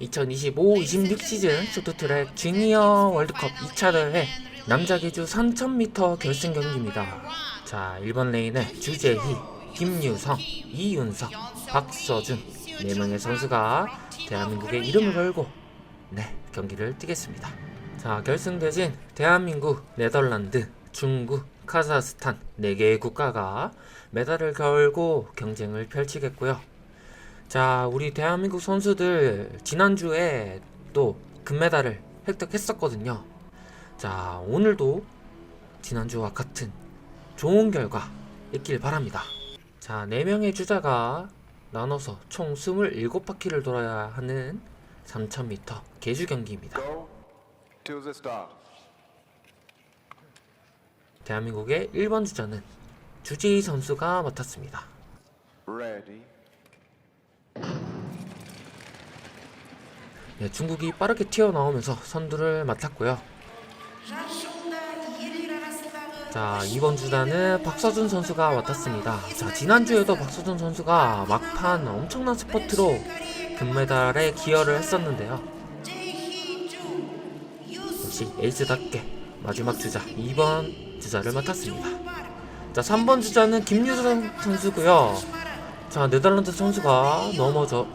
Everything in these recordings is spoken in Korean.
2025-26 시즌 쇼트트랙 주니어 월드컵 2차 대회 남자 기주 3000m 결승 경기입니다. 자, 1번 레인에 주재희, 김유성, 이윤석, 박서준 4명의 선수가 대한민국의 이름을 걸고 네, 경기를 뛰겠습니다. 자, 결승 대진 대한민국, 네덜란드, 중국, 카자흐스탄 4개의 국가가 메달을 걸고 경쟁을 펼치겠고요. 자, 우리 대한민국 선수들 지난주에 또 금메달을 획득했었거든요. 자, 오늘도 지난주와 같은 좋은 결과 있길 바랍니다. 자, 4명의 주자가 나눠서 총 27바퀴를 돌아야 하는 3000m 계주 경기입니다. 대한민국의 1번 주자는 주지희 선수가 맡았습니다. Ready. 네, 중국이 빠르게 튀어나오면서 선두를 맡았고요. 자, 이번 주자는 박서준 선수가 맡았습니다. 자, 지난주에도 박서준 선수가 막판 엄청난 스포트로 금메달에 기여를 했었는데요. 역시 에이스답게 마지막 주자 2번 주자를 맡았습니다. 자, 3번 주자는 김유성 선수고요. 자, 네덜란드 선수가 넘어져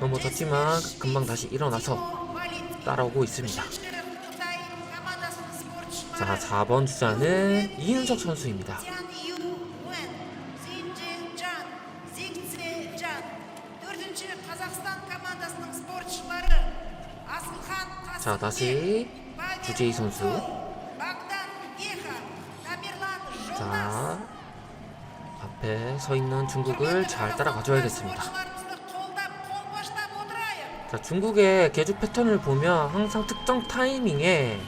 넘어졌지만 금방 다시 일어나서 따라오고 있습니다. 자, 4번 주자는 이윤석 선수입니다. 자, 다시 주재희 선수. 자, 앞에 서 있는 중국을 잘 따라가줘야겠습니다. 자, 중국의 개주 패턴을 보면 항상 특정 타이밍에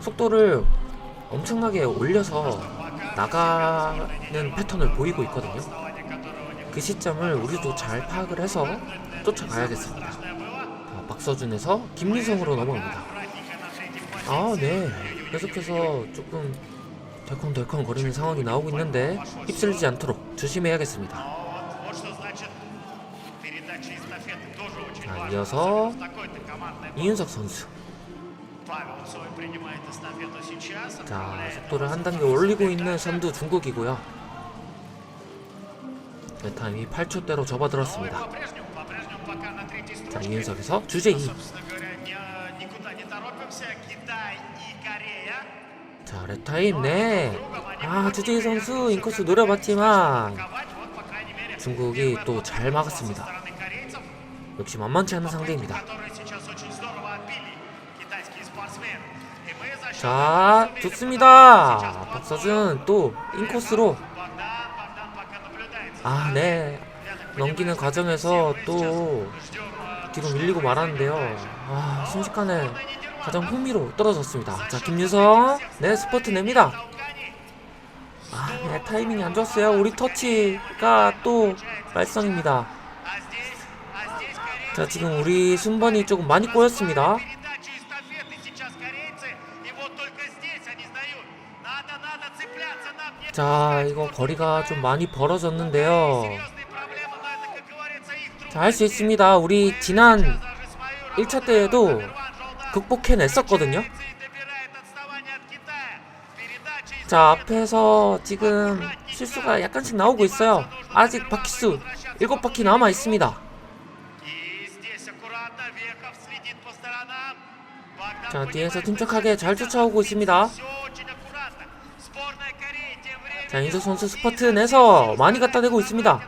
속도를 엄청나게 올려서 나가는 패턴을 보이고 있거든요. 그 시점을 우리도 잘 파악을 해서 쫓아가야겠습니다. 자, 박서준에서 김유성으로 넘어갑니다. 아, 네. 계속해서 조금 덜컹덜컹 거리는 상황이 나오고 있는데 휩쓸리지 않도록 조심해야겠습니다. 이어서 이윤석 선수 자 속도를 한 단계 올리고 있는 선두 중국이고요 타임이 8초대로 접어들었습니다 자 이윤석에서 주제2 자, 레타임, 네. 아, 주제2 선수 인코스 노려봤지만 중국이 또 잘 막았습니다. 역시 만만치 않은 상대입니다. 자, 좋습니다. 박서준 또 인코스로 아, 네. 넘기는 과정에서 또 뒤로 밀리고 말았는데요. 아, 순식간에 가장 흥미로 떨어졌습니다. 자, 김유성. 네, 스포트 냅니다. 아, 네, 타이밍이 안 좋았어요. 우리 터치가 또 말썽입니다. 자 지금 우리 순번이 조금 많이 꼬였습니다. 자 이거 거리가 좀 많이 벌어졌는데요. 자 할 수 있습니다. 우리 지난 1차 때에도 극복해냈었거든요. 자 앞에서 지금 실수가 약간씩 나오고 있어요. 아직 바퀴수 7바퀴 남아 있습니다. 자 뒤에서 침착하게 잘 쫓아오고 있습니다. 자 인석 선수 스퍼트 내서 많이 갖다 대고 있습니다.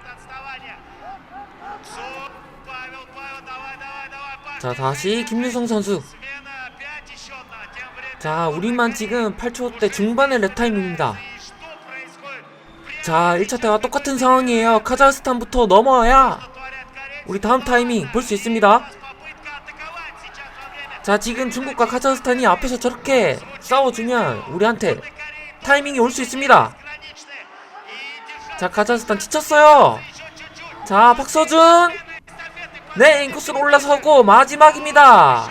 자 다시 김유성 선수. 자 우리만 지금 8초 대 중반의 랩타임입니다. 자 1차 때와 똑같은 상황이에요. 카자흐스탄부터 넘어야 우리 다음 타이밍 볼 수 있습니다. 자 지금 중국과 카자흐스탄이 앞에서 저렇게 싸워주면 우리한테 타이밍이 올 수 있습니다. 자 카자흐스탄 지쳤어요. 자 박서준! 네 인코스로 올라서고 마지막입니다.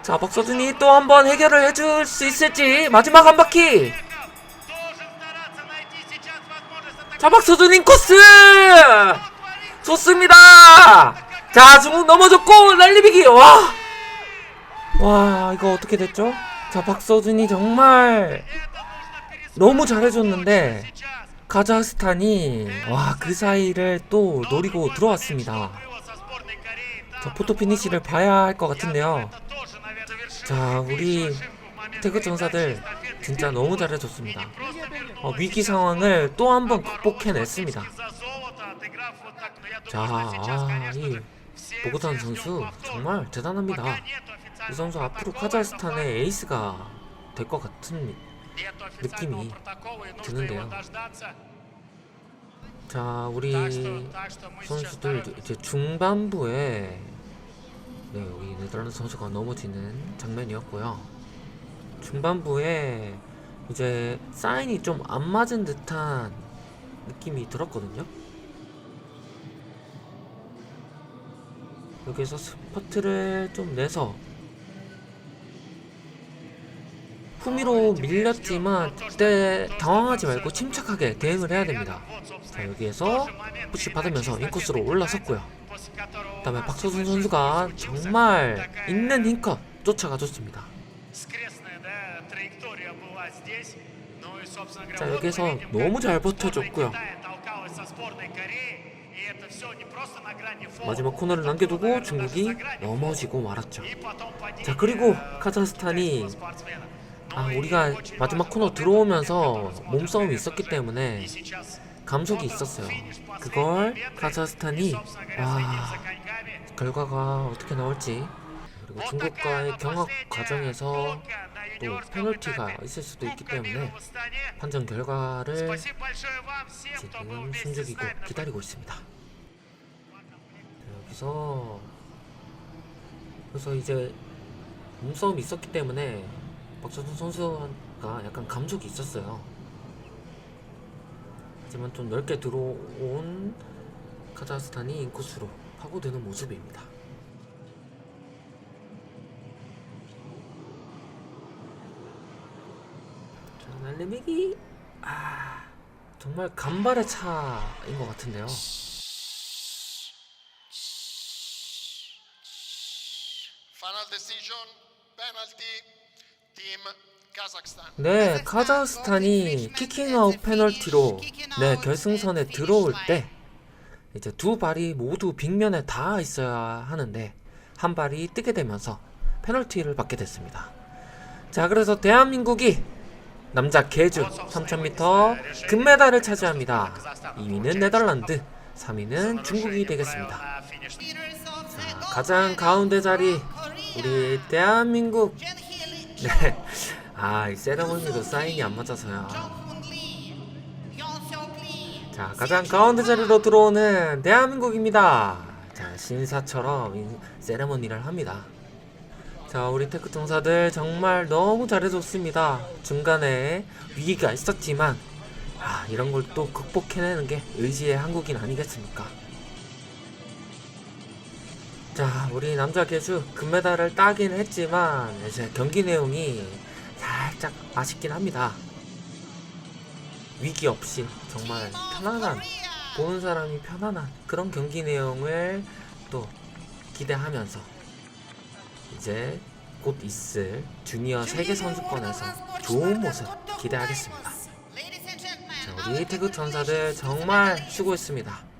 자 박서준이 또 한번 해결을 해줄 수 있을지 마지막 한 바퀴. 자 박서준 인코스! 좋습니다! 자, 중국 넘어졌고 날리비기. 와. 와, 이거 어떻게 됐죠? 자, 박서준이 정말 너무 잘해줬는데 카자흐스탄이 와, 그 사이를 또 노리고 들어왔습니다. 자, 포토 피니시를 봐야 할 것 같은데요. 자, 우리 태극 전사들 진짜 너무 잘해줬습니다. 어, 위기 상황을 또 한 번 극복해냈습니다. 자, 아, 이 보고탄 선수 정말 대단합니다. 이 선수 앞으로 카자흐스탄의 에이스가 될 것 같은 느낌이 드는데요. 자, 우리 선수들 이제 중반부에 네, 여기 네덜란드 선수가 넘어지는 장면이었고요. 중반부에 이제 사인이 좀 안 맞은 듯한 느낌이 들었거든요. 여기서 스퍼트를 좀 내서 후미로 밀렸지만 그때 당황하지 말고 침착하게 대응을 해야 됩니다. 자 여기에서 푸시 받으면서 인코스로 올라섰고요. 그 다음에 박서준 선수가 정말 있는 힘껏 쫓아가줬습니다. 자, 여기서 너무 잘 버텨줬고요. 마지막 코너를 남겨두고 중국이 넘어지고 말았죠. 자 그리고 카자흐스탄이 아 우리가 마지막 코너 들어오면서 몸싸움이 있었기 때문에 감속이 있었어요. 그걸 카자흐스탄이 와 결과가 어떻게 나올지. 그리고 중국과의 경합 과정에서 또 페널티가 있을 수도 있기 때문에 판정 결과를 지금 숨죽이고 기다리고 있습니다. 여기서 그래서 이제 몸싸움이 있었기 때문에 박서준 선수가 약간 감속이 있었어요. 하지만 좀 넓게 들어온 카자흐스탄이 인코스로 파고드는 모습입니다. 자, 날리미기 아 정말 간발의 차인 것 같은데요. Final decision, penalty, team Kazakhstan. 네, 카자흐스탄이 키킹아웃 페널티로 네 결승선에 들어올 때 이제 두 발이 모두 빅면에 닿아 있어야 하는데 한 발이 뜨게 되면서 페널티를 받게 됐습니다. 자, 그래서 대한민국이 남자 계주 3000m 금메달을 차지합니다. 2위는 네덜란드, 3위는 중국이 되겠습니다. 자, 가장 가운데 자리 우리 대한민국 네. 아, 이 세레모니도 사인이 안 맞아서요. 자, 가장 가운데 자리로 들어오는 대한민국입니다. 자, 신사처럼 이 세레모니를 합니다. 자, 우리 테크 통사들 정말 너무 잘해줬습니다. 중간에 위기가 있었지만, 아, 이런 걸 또 극복해내는 게 의지의 한국인 아니겠습니까? 자, 우리 남자 개주 금메달을 따긴 했지만 이제 경기 내용이 살짝 아쉽긴 합니다. 위기 없이 정말 편안한 보는 사람이 편안한 그런 경기 내용을 또 기대하면서 이제 곧 있을 주니어 세계 선수권에서 좋은 모습 기대하겠습니다. 자, 우리 태극 전사들 정말 수고했습니다.